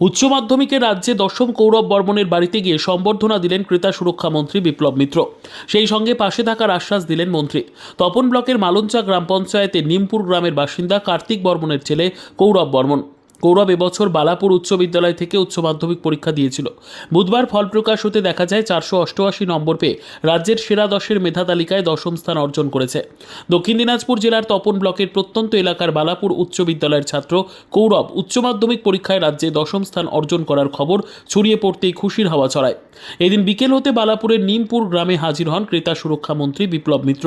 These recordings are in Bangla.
উচ্চ মাধ্যমিকে রাজ্যে দশম কৌরব বর্মনের বাড়িতে গিয়ে সম্বর্ধনা দিলেন ক্রেতা সুরক্ষা মন্ত্রী বিপ্লব মিত্র। সেই সঙ্গে পাশে থাকার আশ্বাস দিলেন মন্ত্রী। তপন ব্লকের মালঞ্চা গ্রাম পঞ্চায়েতে নিমপুর গ্রামের বাসিন্দা কার্তিক বর্মনের ছেলে কৌরব বর্মন। কৌরব এবছর বালাপুর উচ্চ বিদ্যালয় থেকে উচ্চ মাধ্যমিক পরীক্ষা দিয়েছিল। বুধবার ফল প্রকাশ হতে দেখা যায় চারশো অষ্টআশি নম্বর পেয়ে রাজ্যের সেরা দশের মেধা তালিকায় দশম স্থান অর্জন করেছে। দক্ষিণ দিনাজপুর জেলার তপন ব্লকের প্রত্যন্ত এলাকার বালাপুর উচ্চ বিদ্যালয়ের ছাত্র কৌরব উচ্চ মাধ্যমিক পরীক্ষায় রাজ্যে দশম স্থান অর্জন করার খবর ছড়িয়ে পড়তেই খুশির হাওয়া ছড়ায়। এদিন বিকেল হতে বালাপুরের নিমপুর গ্রামে হাজির হন ক্রেতা সুরক্ষা মন্ত্রী বিপ্লব মিত্র।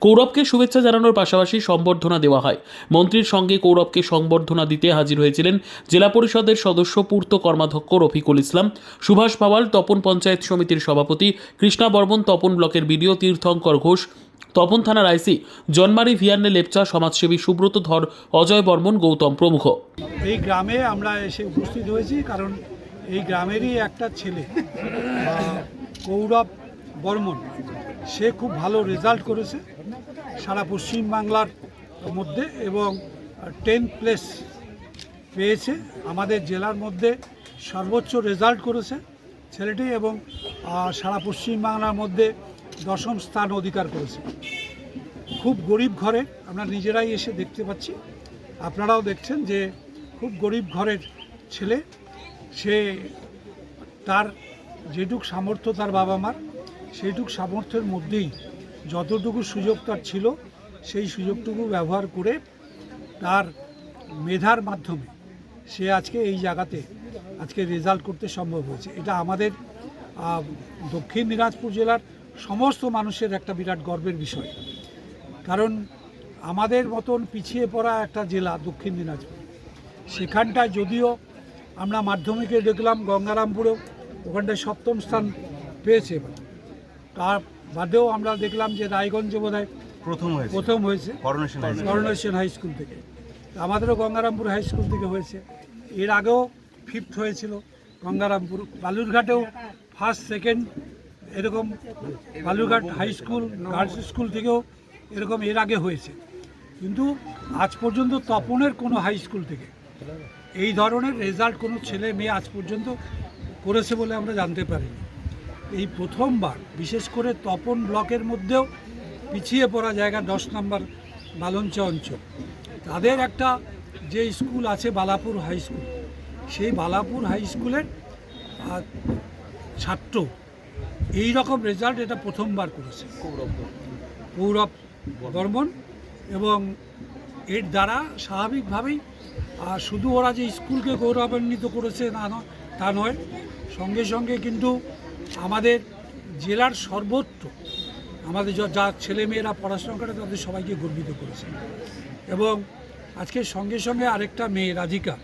কৌরবকে শুভেচ্ছা জানানোর পাশাপাশি সম্বর্ধনা দেওয়া হয়। মন্ত্রীর সঙ্গে কৌরবকে সংবর্ধনা দিতে হাজির হয়েছিলেন জেলা পরিষদের সদস্য পূর্ত কর্মাধ্যক্ষ রফিকুল ইসলাম, সুভাষ পাওয়াল, তপন পঞ্চায়েত সমিতির সভাপতি, কৃষ্ণা বর্মন, তপন ব্লকের বিডিও, তীর্থঙ্কর ঘোষ, তপন থানার আইসি, জন্মারি ভিয়ান্নে লেপচা, সমাজসেবী সুব্রত ধর, অজয় বর্মন, গৌতম প্রমুখ। এই গ্রামে আমরা এসে উপস্থিত হয়েছি কারণ এই গ্রামেরই একটা ছেলে কৌরব বর্মন। সে খুব ভালো রেজাল্ট করেছে সারা পশ্চিম বাংলার মধ্যে এবং টেন প্লেস পেয়েছে। আমাদের জেলার মধ্যে সর্বোচ্চ রেজাল্ট করেছে ছেলেটি এবং সারা পশ্চিম বাংলার মধ্যে দশম স্থান অধিকার করেছে। খুব গরিব ঘরে আমরা নিজেরাই এসে দেখতে পাচ্ছি। আপনারাও দেখছেন যে খুব গরিব ঘরের ছেলে, সে তার যেটুক সামর্থ্য তার বাবা মার, সেইটুক সামর্থ্যের মধ্যেই যতটুকু সুযোগ তার ছিল, সেই সুযোগটুকু ব্যবহার করে তার মেধার মাধ্যমে সে আজকে এই জায়গাতে আজকে রেজাল্ট করতে সম্ভব হয়েছে। এটা আমাদের দক্ষিণ দিনাজপুর জেলার সমস্ত মানুষের একটা বিরাট গর্বের বিষয়। কারণ আমাদের মতন পিছিয়ে পড়া একটা জেলা দক্ষিণ দিনাজপুর। সেখানটায় যদিও আমরা মাধ্যমিকে দেখলাম গঙ্গারামপুরেও ওখানটায় সপ্তম স্থান পেয়েছে। তার বাদেও আমরা দেখলাম যে রায়গঞ্জে বোধহয় প্রথম হয়েছে। প্রথম হয়েছে। করোনেশন হাই স্কুল থেকে। আমাদেরও গঙ্গারামপুর হাই স্কুল থেকে হয়েছে। এর আগেও ফিফথ হয়েছিল গঙ্গারামপুর। বালুরঘাটেও ফার্স্ট সেকেন্ড এরকম Balurghat high school girls school থেকেও এরকম এর আগে হয়েছে। কিন্তু আজ পর্যন্ত তপনের কোনো হাই স্কুল থেকে এই ধরনের রেজাল্ট কোনো ছেলে মেয়ে আজ পর্যন্ত করেছে বলে আমরা জানতে পারিনি। এই প্রথমবার বিশেষ করে তপন ব্লকের মধ্যেও পিছিয়ে পড়া জায়গা দশ নম্বর বালঞ্চা অঞ্চল। তাদের একটা যে স্কুল আছে বালাপুর হাই স্কুল সেই বালাপুর হাই স্কুলের ছাত্র এই রকম রেজাল্ট এটা প্রথমবার করেছে। কৌরব বর্মন এবং এর দ্বারা স্বাভাবিকভাবেই আহ, শুধু ওরা যে স্কুলকে গৌরবান্বিত করেছে না তা নয় সঙ্গে সঙ্গে কিন্তু আমাদের জেলার সর্বত্র আমাদের যা ছেলেমেয়েরা পড়াশোনা করে তাদের সবাইকে গর্বিত করেছে। এবং আজকে সঙ্গে সঙ্গে আরেকটা মেয়ে, রাধিকা।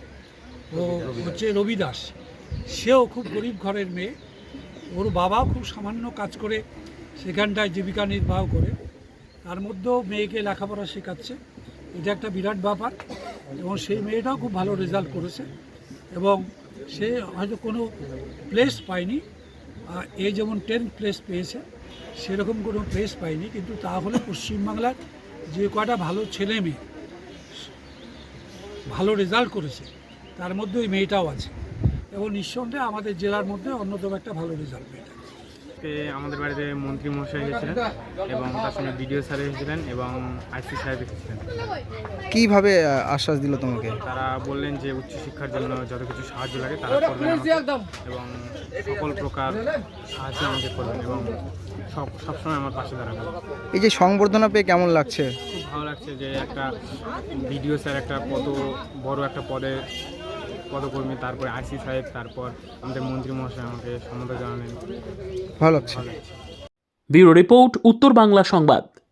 ও হচ্ছে রবি দাস সেও খুব গরিব ঘরের মেয়ে। ওর বাবাও খুব সামান্য কাজ করে সেখানটায় জীবিকা নির্বাহ করে। তার মধ্যেও মেয়েকে লেখাপড়া শেখাচ্ছে। এটা একটা বিরাট ব্যাপার এবং সেই মেয়েটাও খুব ভালো রেজাল্ট করেছে এবং সে হয়তো কোনো প্লেস পায়নি। এ যেমন টেন প্লেস পেয়েছে, সেরকম কোনো প্লেস পায়নি। কিন্তু তাহলে পশ্চিমবাংলার যে কয়টা ভালো ছেলে মেয়ে ভালো রেজাল্ট করেছে। তার মধ্যে ওই মেয়েটাও আছে। এবং নিঃসন্দেহে আমাদের জেলার মধ্যে অন্যতম একটা ভালো রেজাল্ট মেয়েটা। আমাদের বাড়িতে মন্ত্রী মশাই এসেছিলেন এবং তার সঙ্গে বিডিও স্যার এসেছিলেন এবং আইসি সাহেব এসেছিলেন। কীভাবে আশ্বাস দিল তোমাকে? তারা বললেন যে উচ্চশিক্ষার জন্য যত কিছু সাহায্য লাগে তারা করবেন এবং সকল প্রকার সাহায্য আমাকে করবেন এবং সব সবসময় আমার পাশে দাঁড়াবেন। এই যে সংবর্ধনা পেয়ে কেমন লাগছে? ভালো লাগছে যে একটা বিডিও স্যার একটা কত বড় একটা পদে পদকর্মী তারপরে আইসি সাহেব তারপর আমাদের মন্ত্রী মহাশয় আমাকে সম্মত জানালেন। ভালো লাগছে। ভালো লাগছে। ব্যুরো রিপোর্ট উত্তর বাংলা সংবাদ।